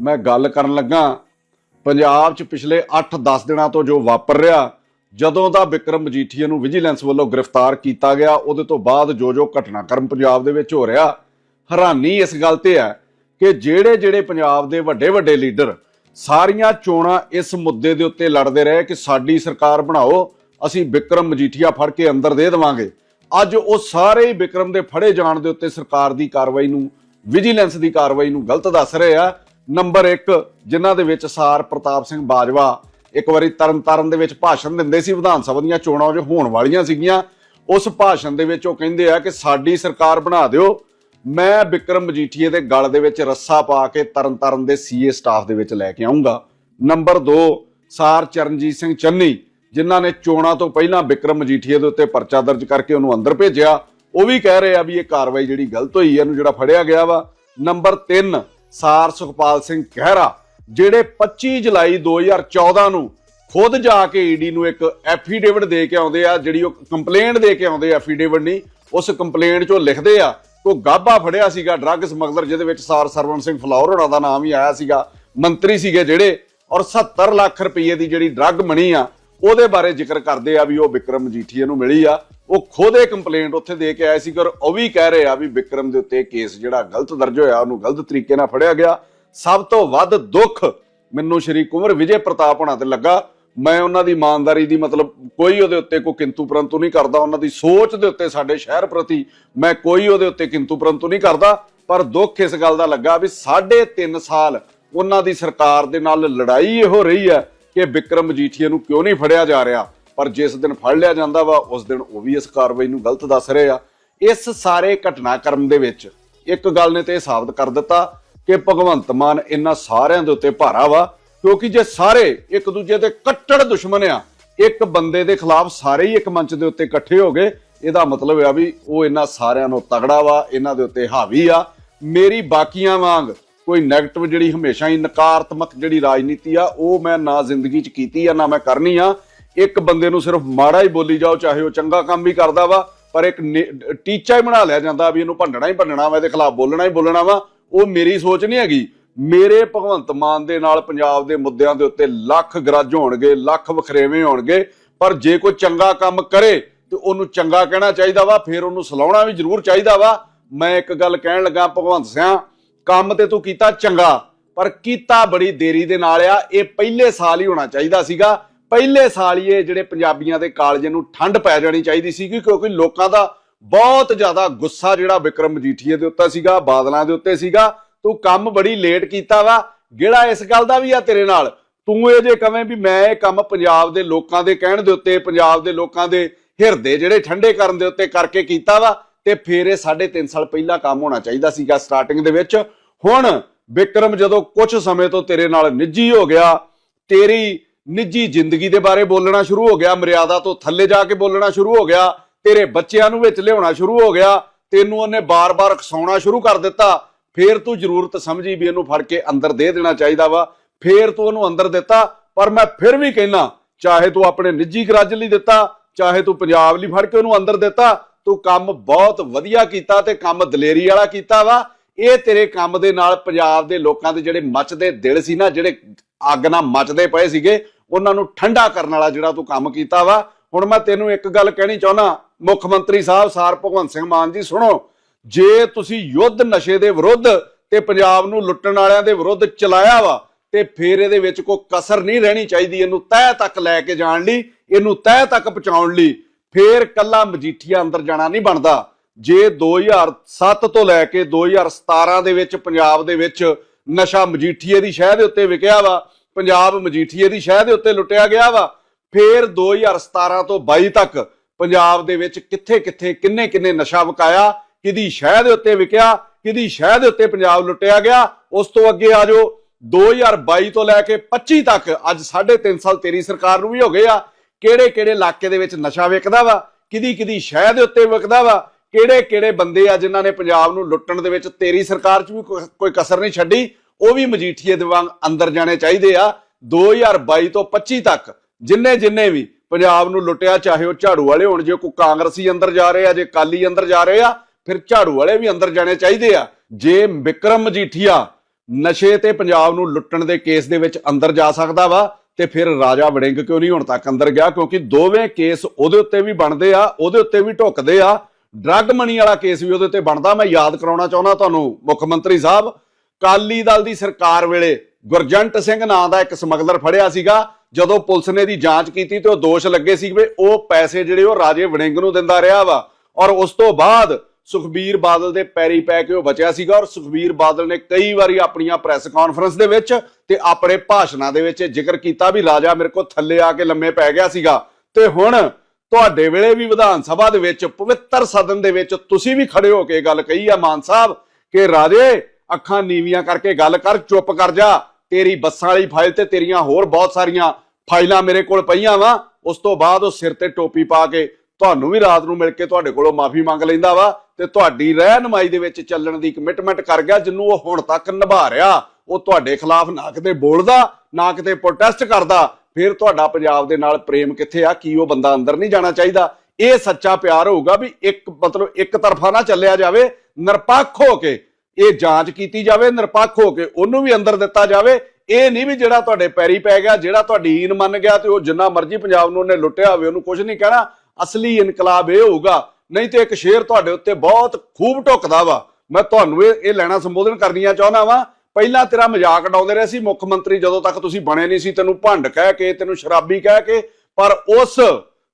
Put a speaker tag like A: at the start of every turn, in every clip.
A: ਮੈਂ ਗੱਲ ਕਰਨ ਲੱਗਾ, ਪੰਜਾਬ 'ਚ ਪਿਛਲੇ 8-10 ਦਿਨਾਂ ਤੋਂ ਜੋ ਵਾਪਰ ਰਿਹਾ, ਜਦੋਂ ਦਾ ਵਿਕਰਮ ਮਜੀਠੀਆ ਨੂੰ ਵਿਜੀਲੈਂਸ ਵੱਲੋਂ ਗ੍ਰਿਫਤਾਰ ਕੀਤਾ ਗਿਆ, ਉਹਦੇ ਤੋਂ ਬਾਅਦ ਜੋ ਜੋ ਘਟਨਾਕ੍ਰਮ ਪੰਜਾਬ ਦੇ ਵਿੱਚ ਹੋ ਰਿਹਾ, ਹੈਰਾਨੀ ਇਸ ਗੱਲ ਤੇ ਹੈ ਕਿ ਜਿਹੜੇ ਜਿਹੜੇ ਪੰਜਾਬ ਦੇ ਵੱਡੇ ਵੱਡੇ ਲੀਡਰ ਸਾਰੀਆਂ ਚੋਣਾਂ ਇਸ ਮੁੱਦੇ ਦੇ ਉੱਤੇ ਲੜਦੇ ਰਹੇ ਕਿ ਸਾਡੀ ਸਰਕਾਰ ਬਣਾਓ, ਅਸੀਂ ਵਿਕਰਮ ਮਜੀਠੀਆ ਫੜ ਕੇ ਅੰਦਰ ਦੇ ਦੇਵਾਂਗੇ। ਅੱਜ ਉਹ ਸਾਰੇ ਹੀ ਵਿਕਰਮ ਦੇ ਫੜੇ ਜਾਣ ਦੇ ਉੱਤੇ ਸਰਕਾਰ ਦੀ ਕਾਰਵਾਈ ਨੂੰ, ਵਿਜੀਲੈਂਸ ਦੀ ਕਾਰਵਾਈ ਨੂੰ ਗਲਤ ਦੱਸ ਰਹੇ ਆ ਨੰਬਰ 1 ਜਿਨ੍ਹਾਂ ਦੇ ਵਿੱਚ ਸਾਰ ਪ੍ਰਤਾਪ ਸਿੰਘ ਬਾਜਵਾ ਇੱਕ ਵਾਰੀ ਤਰਨਤਾਰਨ ਦੇ ਵਿੱਚ ਭਾਸ਼ਣ ਦਿੰਦੇ ਸੀ, ਵਿਧਾਨ ਸਭਾ ਦੀਆਂ ਚੋਣਾਂ ਜੋ ਹੋਣ ਵਾਲੀਆਂ ਸੀਗੀਆਂ। ਉਸ ਭਾਸ਼ਣ ਦੇ ਵਿੱਚ ਉਹ ਕਹਿੰਦੇ ਆ ਕਿ ਸਾਡੀ ਸਰਕਾਰ ਬਣਾ ਦਿਓ। ਮੈਂ ਵਿਕਰਮ ਮਜੀਠੀਏ ਦੇ ਗਲ ਦੇ ਵਿੱਚ ਰੱਸਾ ਪਾ ਕੇ ਤਰਨਤਾਰਨ ਦੇ ਸੀਏ ਸਟਾਫ ਦੇ ਵਿੱਚ ਲੈ ਕੇ ਆਉਂਗਾ ਨੰਬਰ 2 ਸਾਰ ਚਰਨਜੀਤ ਸਿੰਘ ਚੰਨੀ, ਜਿਨ੍ਹਾਂ ਨੇ ਚੋਣਾਂ ਤੋਂ ਪਹਿਲਾਂ ਵਿਕਰਮ ਮਜੀਠੀਏ ਦੇ ਉੱਤੇ ਪਰਚਾ ਦਰਜ ਕਰਕੇ ਉਹਨੂੰ ਅੰਦਰ ਭੇਜਿਆ। ਉਹ ਵੀ ਕਹਿ ਰਹੇ ਆ ਵੀ ਇਹ ਕਾਰਵਾਈ ਜਿਹੜੀ ਗਲਤ ਹੋਈ ਹੈ ਇਹਨੂੰ ਜਿਹੜਾ ਫੜਿਆ ਗਿਆ ਵਾ। ਨੰਬਰ 3 ਸਾਰ ਸੁਖਪਾਲ ਸਿੰਘ ਖਹਿਰਾ ਜਿਹੜੇ 25 ਜੁਲਾਈ 2014 ਨੂੰ ਖੁਦ ਜਾ ਕੇ ਈਡੀ ਨੂੰ ਇੱਕ ਐਫੀਡੇਵਿਟ ਦੇ ਕੇ ਆਉਂਦੇ ਆ, ਜਿਹੜੀ ਉਹ ਕੰਪਲੇਂਟ ਦੇ ਕੇ ਆਉਂਦੇ ਐਫੀਡੇਵਿਟ ਨਹੀਂ, ਉਸ ਕੰਪਲੇਂਟ 'ਚੋਂ ਲਿਖਦੇ ਆ ਕੋ ਗਾਬਾ ਫੜਿਆ ਸੀਗਾ ਡਰੱਗ ਸਮਗਲਰ, ਜਿਹਦੇ ਵਿੱਚ ਸਾਰ ਸਰਵਨ ਸਿੰਘ ਫਲੌਰ ਹੋਣਾ ਦਾ ਨਾਮ ਹੀ ਆਇਆ ਸੀਗਾ, ਮੰਤਰੀ ਸੀਗੇ ਜਿਹੜੇ, ਔਰ 70 ਲੱਖ ਰੁਪਏ ਦੀ ਜਿਹੜੀ ਡਰੱਗ ਮਣੀ ਆ, ਉਹਦੇ ਬਾਰੇ ਜ਼ਿਕਰ ਕਰਦੇ ਆ ਵੀ ਉਹ ਵਿਕਰਮ ਮਜੀਠੀਏ ਨੂੰ ਮਿਲੀ ਆ ਉਹ ਖੁਦ ਇਹ ਕੰਪਲੇਂਟ ਉੱਥੇ ਦੇ ਕੇ ਆਏ ਸੀ ਪਰ ਉਹ ਵੀ ਕਹਿ ਰਹੇ ਆ ਵੀ ਵਿਕਰਮ ਦੇ ਉੱਤੇ ਕੇਸ ਜਿਹੜਾ ਗਲਤ ਦਰਜ ਹੋਇਆ, ਉਹਨੂੰ ਗਲਤ ਤਰੀਕੇ ਨਾਲ ਫੜਿਆ ਗਿਆ। ਸਭ ਤੋਂ ਵੱਧ ਦੁੱਖ ਮੈਨੂੰ ਸ਼੍ਰੀ ਕੁੰਵਰ ਵਿਜੇ ਪ੍ਰਤਾਪ ਹੋਣਾ ਤੇ ਲੱਗਾ। ਮੈਂ ਉਹਨਾਂ ਦੀ ਇਮਾਨਦਾਰੀ ਦੀ ਮਤਲਬ ਕੋਈ ਉਹਦੇ ਉੱਤੇ ਕੋਈ ਕਿੰਤੂ ਪਰੰਤੂ ਨਹੀਂ ਕਰਦਾ। ਉਹਨਾਂ ਦੀ ਸੋਚ ਦੇ ਉੱਤੇ ਸਾਡੇ ਸ਼ਹਿਰ ਪ੍ਰਤੀ ਮੈਂ ਕੋਈ ਉਹਦੇ ਉੱਤੇ ਕਿੰਤੂ ਪਰੰਤੂ ਨਹੀਂ ਕਰਦਾ। ਪਰ ਦੁੱਖ ਇਸ ਗੱਲ ਦਾ ਲੱਗਾ ਵੀ ਸਾਢੇ 3 ਸਾਲ ਉਹਨਾਂ ਦੀ ਸਰਕਾਰ ਦੇ ਨਾਲ ਲੜਾਈ ਇਹੋ ਰਹੀ ਹੈ ਕਿ ਵਿਕਰਮ ਮਜੀਠੀਆ ਨੂੰ ਕਿਉਂ ਨਹੀਂ ਫੜਿਆ ਜਾ ਰਿਹਾ? ਪਰ ਜਿਸ ਦਿਨ ਫੜ ਲਿਆ ਜਾਂਦਾ ਵਾ, ਉਸ ਦਿਨ ਉਹ ਵੀ ਇਸ ਕਾਰਵਾਈ ਨੂੰ ਗਲਤ ਦੱਸ ਰਹੇ ਆ। ਇਸ ਸਾਰੇ ਘਟਨਾਕ੍ਰਮ ਦੇ ਵਿੱਚ ਇੱਕ ਗੱਲ ਨੇ ਤੇ ਇਹ ਸਾਬਤ ਕਰ ਦਿੱਤਾ ਕਿ ਭਗਵੰਤ ਮਾਨ ਇਹਨਾਂ ਸਾਰਿਆਂ ਦੇ ਉੱਤੇ ਭਾਰਾ ਵਾ, ਕਿਉਂਕਿ ਜੇ ਸਾਰੇ ਇੱਕ ਦੂਜੇ ਦੇ ਕੱਟੜ ਦੁਸ਼ਮਣ ਆ, ਇੱਕ ਬੰਦੇ ਦੇ ਖਿਲਾਫ ਸਾਰੇ ਹੀ ਇੱਕ ਮੰਚ ਦੇ ਉੱਤੇ ਇਕੱਠੇ ਹੋ ਗਏ, ਇਹਦਾ ਮਤਲਬ ਆ ਵੀ ਉਹ ਇਹਨਾਂ ਸਾਰਿਆਂ ਨੂੰ ਤਗੜਾ ਵਾ, ਇਹਨਾਂ ਦੇ ਉੱਤੇ ਹਾਵੀ ਆ। ਮੇਰੀ ਬਾਕੀਆਂ ਵਾਂਗ ਕੋਈ 네ਗੇਟਿਵ ਜਿਹੜੀ ਹਮੇਸ਼ਾ ਹੀ ਨਕਾਰਾਤਮਕ ਜਿਹੜੀ ਰਾਜਨੀਤੀ ਆ, ਉਹ ਮੈਂ ਨਾ ਜ਼ਿੰਦਗੀ 'ਚ ਕੀਤੀ ਆ, ਨਾ ਮੈਂ ਕਰਨੀ ਆ। ਇੱਕ ਬੰਦੇ ਨੂੰ ਸਿਰਫ ਮਾੜਾ ਹੀ ਬੋਲੀ ਜਾਓ, ਚਾਹੇ ਉਹ ਚੰਗਾ ਕੰਮ ਵੀ ਕਰਦਾ ਵਾ, ਪਰ ਇੱਕ ਨੇ- ਟੀਚਾ ਹੀ ਬਣਾ ਲਿਆ ਜਾਂਦਾ ਵੀ ਇਹਨੂੰ ਭੰਡਣਾ ਹੀ ਭੰਡਣਾ ਵਾ, ਇਹਦੇ ਖਿਲਾਫ ਬੋਲਣਾ ਹੀ ਬੋਲਣਾ ਵਾ। ਉਹ ਮੇਰੀ ਸੋਚ ਨਹੀਂ ਹੈਗੀ। ਮੇਰੇ ਭਗਵੰਤ ਮਾਨ ਦੇ ਨਾਲ ਪੰਜਾਬ ਦੇ ਮੁੱਦਿਆਂ ਦੇ ਉੱਤੇ ਲੱਖ ਗਰਜ ਹੋਣਗੇ, ਲੱਖ ਵਖਰੇਵੇਂ ਹੋਣਗੇ, ਪਰ ਜੇ ਕੋਈ ਚੰਗਾ ਕੰਮ ਕਰੇ, ਤੇ ਉਹਨੂੰ ਚੰਗਾ ਕਹਿਣਾ ਚਾਹੀਦਾ ਵਾ, ਫਿਰ ਉਹਨੂੰ ਸਲਾਉਣਾ ਵੀ ਜ਼ਰੂਰ ਚਾਹੀਦਾ ਵਾ। ਮੈਂ ਇੱਕ ਗੱਲ ਕਹਿਣ ਲੱਗਾ ਭਗਵੰਤ ਸਿੰਘ ਕੰਮ ਤੇ ਤੂੰ ਕੀਤਾ ਚੰਗਾ, ਪਰ ਕੀਤਾ ਬੜੀ ਦੇਰੀ ਦੇ ਨਾਲ ਆ, ਇਹ ਪਹਿਲੇ ਸਾਲ ਹੀ ਹੋਣਾ ਚਾਹੀਦਾ ਸੀਗਾ। ਪਹਿਲੇ ਸਾਲ ਹੀ ਇਹ ਜਿਹੜੇ ਪੰਜਾਬੀਆਂ ਦੇ ਕਾਲਜੇ ਨੂੰ ਠੰਡ ਪੈ ਜਾਣੀ ਚਾਹੀਦੀ ਸੀ ਕਿਉਂਕਿ ਲੋਕਾਂ ਦਾ ਬਹੁਤ ਜ਼ਿਆਦਾ ਗੁੱਸਾ ਜਿਹੜਾ ਵਿਕਰਮ ਮਜੀਠੀਏ ਦੇ ਉੱਤੇ ਸੀਗਾ, ਬਾਦਲਾਂ ਦੇ ਉੱਤੇ ਸੀਗਾ। ਤੂੰ ਕੰਮ ਬੜੀ ਲੇਟ ਕੀਤਾ ਵਾ ਜਿਹੜਾ ਇਸ ਗੱਲ ਦਾ ਵੀ ਆ ਤੇਰੇ ਨਾਲ। ਤੂੰ ਇਹ ਜੇ ਕਵੇਂ ਵੀ ਮੈਂ ਇਹ ਕੰਮ ਪੰਜਾਬ ਦੇ ਲੋਕਾਂ ਦੇ ਕਹਿਣ ਦੇ ਉੱਤੇ, ਪੰਜਾਬ ਦੇ ਲੋਕਾਂ ਦੇ ਹਿਰਦੇ ਜਿਹੜੇ ਠੰਡੇ ਕਰਨ ਦੇ ਉੱਤੇ ਕਰਕੇ ਕੀਤਾ ਵਾ, ਤੇ ਫਿਰ ਇਹ 3.5 ਸਾਲ ਪਹਿਲਾਂ ਕੰਮ ਹੋਣਾ ਚਾਹੀਦਾ ਸੀਗਾ ਸਟਾਰਟਿੰਗ ਦੇ ਵਿੱਚ। ਹੁਣ ਵਿਕਰਮ ਜਦੋਂ ਕੁਝ ਸਮੇਂ ਤੋਂ ਤੇਰੇ ਨਾਲ ਨਿੱਜੀ ਹੋ ਗਿਆ, ਤੇਰੀ ਨਿੱਜੀ ਜ਼ਿੰਦਗੀ ਦੇ ਬਾਰੇ ਬੋਲਣਾ ਸ਼ੁਰੂ ਹੋ ਗਿਆ, ਮਰਿਆਦਾ ਤੋਂ ਥੱਲੇ ਜਾ ਕੇ ਬੋਲਣਾ ਸ਼ੁਰੂ ਹੋ ਗਿਆ, ਤੇਰੇ ਬੱਚਿਆਂ ਨੂੰ ਵਿੱਚ ਲਿਆਉਣਾ ਸ਼ੁਰੂ ਹੋ ਗਿਆ, ਤੈਨੂੰ ਉਹਨੇ ਬਾਰ-ਬਾਰ ਖਸਾਉਣਾ ਸ਼ੁਰੂ ਕਰ ਦਿੱਤਾ, ਫੇਰ ਤੂੰ ਜ਼ਰੂਰਤ ਸਮਝੀ ਵੀ ਇਹਨੂੰ ਫੜ ਕੇ ਅੰਦਰ ਦੇ ਦੇਣਾ ਚਾਹੀਦਾ ਵਾ, ਫੇਰ ਤੂੰ ਉਹਨੂੰ ਅੰਦਰ ਦਿੱਤਾ, ਪਰ ਮੈਂ ਫਿਰ ਵੀ ਕਹਿਣਾ ਚਾਹੇ ਤੂੰ ਆਪਣੇ ਨਿੱਜੀ ਗਰਜ ਲਈ ਦਿੱਤਾ, ਚਾਹੇ ਤੂੰ ਪੰਜਾਬ ਲਈ ਫੜ ਕੇ ਉਹਨੂੰ ਅੰਦਰ ਦਿੱਤਾ, ਤੂੰ ਕੰਮ ਬਹੁਤ ਵਧੀਆ ਕੀਤਾ ਤੇ ਕੰਮ ਦਲੇਰੀ ਵਾਲਾ ਕੀਤਾ ਵਾ, ਇਹ ਤੇਰੇ ਕੰਮ ਦੇ ਨਾਲ ਪੰਜਾਬ ਦੇ ਲੋਕਾਂ ਦੇ ਜਿਹੜੇ ਮੱਚਦੇ ਦਿਲ ਸੀ ਨਾ, ਜਿਹੜੇ ਅੱਗ ਨਾਲ ਮੱਚਦੇ ਪਏ ਸੀਗੇ ਉਹਨਾਂ ਨੂੰ ਠੰਡਾ ਕਰਨ ਵਾਲਾ ਜਿਹੜਾ ਤੂੰ ਕੰਮ ਕੀਤਾ ਵਾ। ਹੁਣ ਮੈਂ ਤੈਨੂੰ ਇੱਕ ਗੱਲ ਕਹਿਣੀ ਚਾਹੁੰਦਾ, ਮੁੱਖ ਮੰਤਰੀ ਸਾਹਿਬ ਸਾਰ ਭਗਵੰਤ ਸਿੰਘ ਮਾਨ ਜੀ, ਸੁਣੋ। ਜੇ ਤੁਸੀਂ ਯੁੱਧ ਨਸ਼ੇ ਦੇ ਵਿਰੁੱਧ ਤੇ ਪੰਜਾਬ ਨੂੰ ਲੁੱਟਣ ਵਾਲਿਆਂ ਦੇ ਵਿਰੁੱਧ ਚਲਾਇਆ ਵਾ, ਤੇ ਫੇਰ ਇਹਦੇ ਵਿੱਚ ਕੋਈ ਕਸਰ ਨਹੀਂ ਰਹਿਣੀ ਚਾਹੀਦੀ, ਇਹਨੂੰ ਤਹਿ ਤੱਕ ਲੈ ਕੇ ਜਾਣ ਲਈ, ਇਹਨੂੰ ਤਹਿ ਤੱਕ ਪਹੁੰਚਾਉਣ ਲਈ, ਫੇਰ ਕੱਲਾ ਮਜੀਠੀਆ ਅੰਦਰ ਜਾਣਾ ਨਹੀਂ ਬਣਦਾ। ਜੇ 2007 ਤੋਂ ਲੈ ਕੇ 2017 ਦੇ ਵਿੱਚ ਪੰਜਾਬ ਦੇ ਵਿੱਚ ਨਸ਼ਾ ਮਜੀਠੀਏ ਦੀ ਸ਼ਹਿ ਦੇ ਉੱਤੇ ਵਿਕਿਆ ਵਾ ਪੰਜਾਬ ਮਜੀਠੀਏ ਦੀ ਸ਼ਹਿ ਦੇ ਉੱਤੇ ਲੁੱਟਿਆ ਗਿਆ ਵਾ। ਫੇਰ 2017 ਤੋਂ 22 ਤੱਕ ਪੰਜਾਬ ਦੇ ਵਿੱਚ ਕਿੱਥੇ-ਕਿੱਥੇ, ਕਿੰਨੇ-ਕਿੰਨੇ ਨਸ਼ਾ ਵਿਕਾਇਆ, ਕਿਹਦੀ ਸ਼ਹਿ ਦੇ ਉੱਤੇ ਵਿਕਿਆ, ਕਿਹਦੀ ਸ਼ਹਿ ਦੇ ਉੱਤੇ ਪੰਜਾਬ ਲੁੱਟਿਆ ਗਿਆ। ਉਸ ਤੋਂ ਅੱਗੇ ਆ ਜਾਓ। 2022 ਤੋਂ ਲੈ ਕੇ 25 ਤੱਕ ਅੱਜ 3.5 ਸਾਲ ਤੇਰੀ ਸਰਕਾਰ ਨੂੰ ਵੀ ਹੋ ਗਏ ਆ। ਕਿਹੜੇ-ਕਿਹੜੇ ਇਲਾਕੇ ਦੇ ਵਿੱਚ ਨਸ਼ਾ ਵਿਕਦਾ ਵਾ ਕਿਹਦੀ ਕਿਹਦੀ ਸ਼ਹਿ ਦੇ ਉੱਤੇ ਵਿਕਦਾ ਵਾ ਕਿਹੜੇ ਕਿਹੜੇ ਬੰਦੇ ਆ ਜਿਨ੍ਹਾਂ ਨੇ ਪੰਜਾਬ ਨੂੰ ਲੁੱਟਣ ਦੇ ਵਿੱਚ ਤੇਰੀ ਸਰਕਾਰ 'ਚ ਵੀ ਕੋਈ ਕਸਰ ਨਹੀਂ ਛੱਡੀ। ਉਹ ਵੀ ਮਜੀਠੀਏ ਦੇ ਵਾਂਗ ਅੰਦਰ ਜਾਣੇ ਚਾਹੀਦੇ ਆ। 2022 ਤੋਂ 25 ਤੱਕ ਜਿੰਨੇ ਜਿੰਨੇ ਵੀ ਪੰਜਾਬ ਨੂੰ ਲੁੱਟਿਆ, ਚਾਹੇ ਉਹ ਝਾੜੂ ਵਾਲੇ ਹੋਣ, ਜੇ ਕੋਈ ਕਾਂਗਰਸੀ ਅੰਦਰ ਜਾ ਰਹੇ ਆ, ਜੇ ਕਾਲੀ ਅੰਦਰ ਜਾ ਰਹੇ ਆ, ਫਿਰ ਝਾੜੂ ਵਾਲੇ ਵੀ ਅੰਦਰ ਜਾਣੇ ਚਾਹੀਦੇ ਆ। ਜੇ ਵਿਕਰਮ ਮਜੀਠੀਆ ਨਸ਼ੇ ਤੇ ਪੰਜਾਬ ਨੂੰ ਲੁੱਟਣ ਦੇ ਕੇਸ ਦੇ ਵਿੱਚ ਅੰਦਰ ਜਾ ਸਕਦਾ ਵਾ, ਤੇ ਫਿਰ ਰਾਜਾ ਵੜਿੰਗ ਕਿਉਂ ਨਹੀਂ ਹੁਣ ਤੱਕ ਅੰਦਰ ਗਿਆ? ਕਿਉਂਕਿ ਦੋਵੇਂ ਕੇਸ ਉਹਦੇ ਉੱਤੇ ਵੀ ਬਣਦੇ ਆ, ਉਹਦੇ ਉੱਤੇ ਵੀ ਢੁੱਕਦੇ ਆ। ਡਰੱਗ ਮਨੀ ਵਾਲਾ ਕੇਸ ਵੀ ਉਹਦੇ ਉੱਤੇ ਬਣਦਾ। ਮੈਂ ਯਾਦ ਕਰਾਉਣਾ ਚਾਹੁੰਦਾ ਤੁਹਾਨੂੰ, ਮੁੱਖ ਮੰਤਰੀ ਸਾਹਿਬ ਕਾਲੀ ਦਲ ਦੀ ਸਰਕਾਰ ਵੇਲੇ ਗੁਰਜੰਟ ਸਿੰਘ ਨਾਂ ਦਾ ਇੱਕ ਸਮਗਲਰ ਫੜਿਆ ਸੀਗਾ, ਜਦੋਂ ਪੁਲਿਸ ਨੇ ਦੀ ਜਾਂਚ ਕੀਤੀ ਤੇ ਉਹ ਦੋਸ਼ ਲੱਗੇ ਸੀ ਵੀ ਉਹ ਪੈਸੇ ਜਿਹੜੇ ਉਹ ਰਾਜੇ ਵੜਿੰਗ ਨੂੰ ਦਿੰਦਾ ਰਿਹਾ ਵਾ। ਔਰ ਉਸ ਤੋਂ ਬਾਅਦ ਸੁਖਬੀਰ ਬਾਦਲ ਦੇ ਪੈਰੀ ਪੈ ਕੇ ਉਹ ਬਚਿਆ ਸੀਗਾ ਔਰ ਸੁਖਬੀਰ ਬਾਦਲ ਨੇ ਕਈ ਵਾਰੀ ਆਪਣੀਆਂ ਪ੍ਰੈਸ ਕਾਨਫਰੰਸ ਦੇ ਵਿੱਚ ਤੇ ਆਪਣੇ ਭਾਸ਼ਣਾਂ ਦੇ ਵਿੱਚ ਜ਼ਿਕਰ ਕੀਤਾ ਵੀ ਰਾਜਾ ਮੇਰੇ ਕੋਲ ਥੱਲੇ ਆ ਕੇ ਲੰਮੇ ਪੈ ਗਿਆ ਸੀਗਾ। ਤੇ ਹੁਣ ਤੁਹਾਡੇ ਵੇਲੇ ਵੀ ਵਿਧਾਨ ਸਭਾ ਦੇ ਵਿੱਚ ਪਵਿੱਤਰ ਸਦਨ ਦੇ ਵਿੱਚ ਤੁਸੀਂ ਵੀ ਖੜੇ ਹੋ ਕੇ ਗੱਲ ਕਹੀ ਆ ਮਾਨ ਸਾਹਿਬ ਕਿ ਰਾਜੇ ਅੱਖਾਂ ਨੀਵੀਆਂ ਕਰਕੇ ਗੱਲ ਕਰ, ਚੁੱਪ ਕਰ ਜਾ। ਤੇਰੀ ਬੱਸਾਂ ਵਾਲੀ ਫਾਈਲ ਤੇ ਤੇਰੀਆਂ ਹੋਰ ਬਹੁਤ ਸਾਰੀਆਂ ਫਾਈਲਾਂ ਮੇਰੇ ਕੋਲ ਪਈਆਂ ਵਾ। ਉਸ ਤੋਂ ਬਾਅਦ ਉਹ ਸਿਰ ਤੇ ਟੋਪੀ ਪਾ ਕੇ ਤੁਹਾਨੂੰ ਵੀ ਰਾਤ ਨੂੰ ਮਿਲ ਕੇ ਤੁਹਾਡੇ ਕੋਲੋਂ ਮਾਫੀ ਮੰਗ ਲੈਂਦਾ ਵਾ ਤੇ ਤੁਹਾਡੀ ਰਹਿਨਮਾਈ ਦੇ ਵਿੱਚ ਚੱਲਣ ਦੀ ਕਮਿਟਮੈਂਟ ਕਰ ਗਿਆ ਜਿੰਨੂੰ ਉਹ ਹੁਣ ਤੱਕ ਨਿਭਾ ਰਿਹਾ। ਉਹ ਤੁਹਾਡੇ ਖਿਲਾਫ ਨਾ ਕਿਤੇ ਬੋਲਦਾ, ਨਾ ਕਿਤੇ ਪ੍ਰੋਟੈਸਟ ਕਰਦਾ। ਫਿਰ ਤੁਹਾਡਾ ਪੰਜਾਬ ਦੇ ਨਾਲ ਪ੍ਰੇਮ ਕਿੱਥੇ ਆ? ਕੀ ਉਹ ਬੰਦਾ ਅੰਦਰ ਨਹੀਂ ਜਾਣਾ ਚਾਹੀਦਾ? ਇਹ ਸੱਚਾ ਪਿਆਰ ਹੋਊਗਾ ਵੀ ਇੱਕ ਮਤਲਬ ਇੱਕ ਤਰਫਾ ਨਾ ਚੱਲਿਆ ਜਾਵੇ, ਨਿਰਪੱਖ ਹੋ ਕੇ ਇਹ ਜਾਂਚ ਕੀਤੀ ਜਾਵੇ, ਨਿਰਪੱਖ ਹੋ ਕੇ ਉਹਨੂੰ ਵੀ ਅੰਦਰ ਦਿੱਤਾ ਜਾਵੇ। ਇਹ ਨਹੀਂ ਵੀ ਜਿਹੜਾ ਤੁਹਾਡੇ ਪੈਰੀ ਪੈ ਗਿਆ, ਜਿਹੜਾ ਤੁਹਾਡੀ ਈਨ ਮੰਨ ਗਿਆ ਤੇ ਉਹ ਜਿੰਨਾ ਮਰਜ਼ੀ ਪੰਜਾਬ ਨੂੰ ਉਹਨੇ ਲੁੱਟਿਆ ਹੋਵੇ, ਉਹਨੂੰ ਕੁਝ ਨਹੀਂ ਕਹਿਣਾ। ਅਸਲੀ ਇਨਕਲਾਬ ਇਹ ਹੋਊਗਾ। ਨਹੀਂ ਤੇ ਇੱਕ ਸ਼ੇਰ ਤੁਹਾਡੇ ਉੱਤੇ ਬਹੁਤ ਖੂਬ ਢੁੱਕਦਾ ਵਾ। ਮੈਂ ਤੁਹਾਨੂੰ ਇਹ ਇਹ ਲੈਣਾ ਸੰਬੋਧਨ ਕਰਨੀਆਂ ਚਾਹੁੰਦਾ ਵਾਂ। ਪਹਿਲਾਂ ਤੇਰਾ ਮਜ਼ਾਕ ਉਡਾਉਂਦੇ ਰਹੇ ਸੀ, ਮੁੱਖ ਮੰਤਰੀ ਜਦੋਂ ਤੱਕ ਤੁਸੀਂ ਬਣੇ ਨਹੀਂ ਸੀ, ਤੈਨੂੰ ਭੰਡ ਕਹਿ ਕੇ, ਤੈਨੂੰ ਸ਼ਰਾਬੀ ਕਹਿ ਕੇ, ਪਰ ਉਸ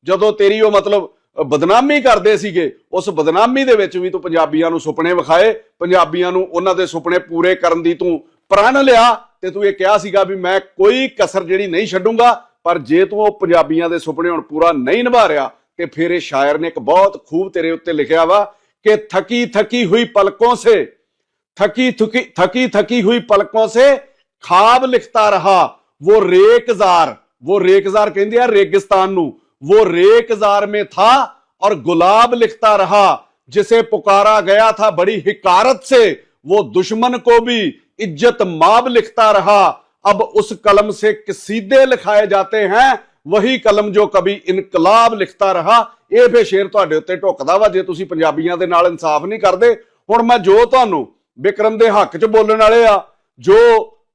A: ਜਦੋਂ ਤੇਰੀ ਉਹ ਮਤਲਬ ਬਦਨਾਮੀ ਕਰਦੇ ਸੀਗੇ, ਉਸ ਬਦਨਾਮੀ ਦੇ ਵਿੱਚ ਵੀ ਤੂੰ ਪੰਜਾਬੀਆਂ ਨੂੰ ਸੁਪਨੇ ਵਿਖਾਏ, ਪੰਜਾਬੀਆਂ ਨੂੰ ਉਹਨਾਂ ਦੇ ਸੁਪਨੇ ਪੂਰੇ ਕਰਨ ਦੀ ਤੂੰ ਪ੍ਰਣ ਲਿਆ ਤੇ ਤੂੰ ਇਹ ਕਿਹਾ ਸੀਗਾ ਵੀ ਮੈਂ ਕੋਈ ਕਸਰ ਜਿਹੜੀ ਨਹੀਂ ਛੱਡੂੰਗਾ, ਪਰ ਜੇ ਤੂੰ ਉਹ ਪੰਜਾਬੀਆਂ ਦੇ ਸੁਪਨੇ ਹੁਣ ਪੂਰਾ ਨਹੀਂ ਨਿਭਾ ਰਿਹਾ, ਤੇ ਫਿਰ ਇਹ ਸ਼ਾਇਰ ਨੇ ਇੱਕ ਬਹੁਤ ਖੂਬ ਤੇਰੇ ਉੱਤੇ ਲਿਖਿਆ ਵਾ ਕਿ ਥਕੀ ਥਕੀ ਹੋਈ ਪਲਕੋਂ ਸੇ, ਥਕੀ ਥੁਕੀ, ਥਕੀ ਥਕੀ ਹੋਈ ਪਲਕੋਂ ਸੇ ਖਾਬ ਲਿਖਤਾ ਰਹਾ ਉਹ ਰੇਕਜ਼ਾਰ ਉਹ ਰੇਕਜ਼ਾਰ ਕਹਿੰਦੇ ਆ ਰੇਗਿਸਤਾਨ ਨੂੰ वो रेकजार में था और गुलाब लिखता रहा जिसे पुकारा गया था बड़ी हिकारत से वो दुश्मन को भी इज्जत माब लिखता रहा अब उस कलम से कसीदे लिखाए जाते हैं वही कलम जो कभी इनकलाब लिखता रहा ਇਹ ਫੇ ਸ਼ੇਰ ਤੁਹਾਡੇ ਉੱਤੇ ਢੁੱਕਦਾ ਵਾ ਜੇ ਤੁਸੀਂ ਪੰਜਾਬੀਆਂ ਦੇ ਨਾਲ ਇਨਸਾਫ ਨਹੀਂ ਕਰਦੇ ਹੁਣ ਮੈਂ ਜੋ ਤੁਹਾਨੂੰ ਵਿਕਰਮ ਦੇ ਹੱਕ 'ਚ ਬੋਲਣ ਵਾਲੇ ਆ ਜੋ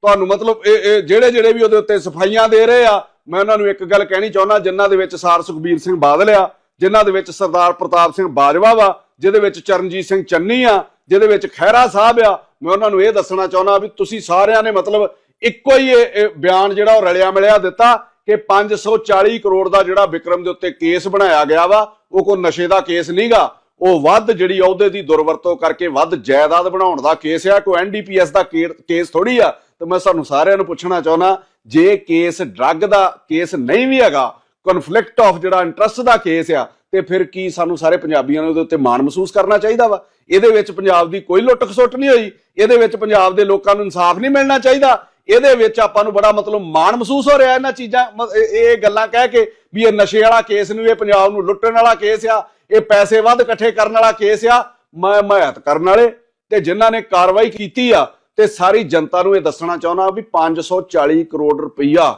A: ਤੁਹਾਨੂੰ ਮਤਲਬ ਇਹ ਇਹ ਜਿਹੜੇ ਜਿਹੜੇ ਵੀ ਉਹਦੇ ਉੱਤੇ ਸਫਾਈਆਂ ਦੇ ਰਹੇ ਆ ਮੈਂ ਉਹਨਾਂ ਨੂੰ ਇੱਕ ਗੱਲ ਕਹਿਣੀ ਚਾਹੁੰਦਾ, ਜਿਨ੍ਹਾਂ ਦੇ ਵਿੱਚ ਸਾਰ ਸੁਖਬੀਰ ਸਿੰਘ ਬਾਦਲ ਆ, ਜਿਨ੍ਹਾਂ ਦੇ ਵਿੱਚ ਸਰਦਾਰ ਪ੍ਰਤਾਪ ਸਿੰਘ ਬਾਜਵਾ ਵਾ, ਜਿਹਦੇ ਵਿੱਚ ਚਰਨਜੀਤ ਸਿੰਘ ਚੰਨੀ ਆ, ਜਿਹਦੇ ਵਿੱਚ ਖਹਿਰਾ ਸਾਹਿਬ ਆ, ਮੈਂ ਉਹਨਾਂ ਨੂੰ ਇਹ ਦੱਸਣਾ ਚਾਹੁੰਦਾ ਵੀ ਤੁਸੀਂ ਸਾਰਿਆਂ ਨੇ ਮਤਲਬ ਇੱਕੋ ਹੀ ਇਹ ਬਿਆਨ ਜਿਹੜਾ ਉਹ ਰਲਿਆ ਮਿਲਿਆ ਦਿੱਤਾ ਕਿ 540 ਕਰੋੜ ਦਾ ਜਿਹੜਾ ਵਿਕਰਮ ਦੇ ਉੱਤੇ ਕੇਸ ਬਣਾਇਆ ਗਿਆ ਵਾ, ਉਹ ਕੋਈ ਨਸ਼ੇ ਦਾ ਕੇਸ ਨਹੀਂਗਾ ਉਹ ਵੱਧ ਜਿਹੜੀ ਅਹੁਦੇ ਦੀ ਦੁਰਵਰਤੋਂ ਕਰਕੇ ਵੱਧ ਜਾਇਦਾਦ ਬਣਾਉਣ ਦਾ ਕੇਸ ਆ, ਕੋਈ ਐਨਡੀਪੀਐਸ ਦਾ ਕੇਸ ਥੋੜੀ ਆ। ਤੇ ਮੈਂ ਸਾਨੂੰ ਸਾਰਿਆਂ ਨੂੰ ਪੁੱਛਣਾ ਚਾਹੁੰਦਾ ਜੇ ਕੇਸ ਡਰੱਗ ਦਾ ਕੇਸ ਨਹੀਂ ਵੀ ਹੈਗਾ ਕਨਫਲਿਕਟ ਆਫ ਜਿਹੜਾ ਇੰਟਰਸਟ ਦਾ ਕੇਸ ਆ, ਤੇ ਫਿਰ ਕੀ ਸਾਨੂੰ ਸਾਰੇ ਪੰਜਾਬੀਆਂ ਨੂੰ ਉਹਦੇ ਉੱਤੇ ਮਾਣ ਮਹਿਸੂਸ ਕਰਨਾ ਚਾਹੀਦਾ ਵਾ? ਇਹਦੇ ਵਿੱਚ ਪੰਜਾਬ ਦੀ ਕੋਈ ਲੁੱਟ ਖਸੁੱਟ ਨਹੀਂ ਹੋਈ, ਇਹਦੇ ਵਿੱਚ ਪੰਜਾਬ ਦੇ ਲੋਕਾਂ ਨੂੰ ਇਨਸਾਫ ਨਹੀਂ ਮਿਲਣਾ ਚਾਹੀਦਾ, ਇਹਦੇ ਵਿੱਚ ਆਪਾਂ ਨੂੰ ਬੜਾ ਮਤਲਬ ਮਾਣ ਮਹਿਸੂਸ ਹੋ ਰਿਹਾ ਇਹਨਾਂ ਚੀਜ਼ਾਂ, ਮ- ਇਹ ਗੱਲਾਂ ਕਹਿ ਕੇ ਵੀ ਇਹ ਨਸ਼ੇ ਵਾਲਾ ਕੇਸ ਨੂੰ, ਇਹ ਪੰਜਾਬ ਨੂੰ ਲੁੱਟਣ ਵਾਲਾ ਕੇਸ ਆ, ਇਹ ਪੈਸੇ ਵੱਧ ਇਕੱਠੇ ਕਰਨ ਵਾਲਾ ਕੇਸ ਆ, ਮੈਂ ਹਮਾਇਤ ਕਰਨ ਵਾਲੇ, ਤੇ ਜਿਨ੍ਹਾਂ ਨੇ ਕਾਰਵਾਈ ਕੀਤੀ ਆ ਤੇ ਸਾਰੀ ਜਨਤਾ ਨੂੰ ਇਹ ਦੱਸਣਾ ਚਾਹੁੰਦਾ ਵੀ 540 ਕਰੋੜ ਰੁਪਈਆ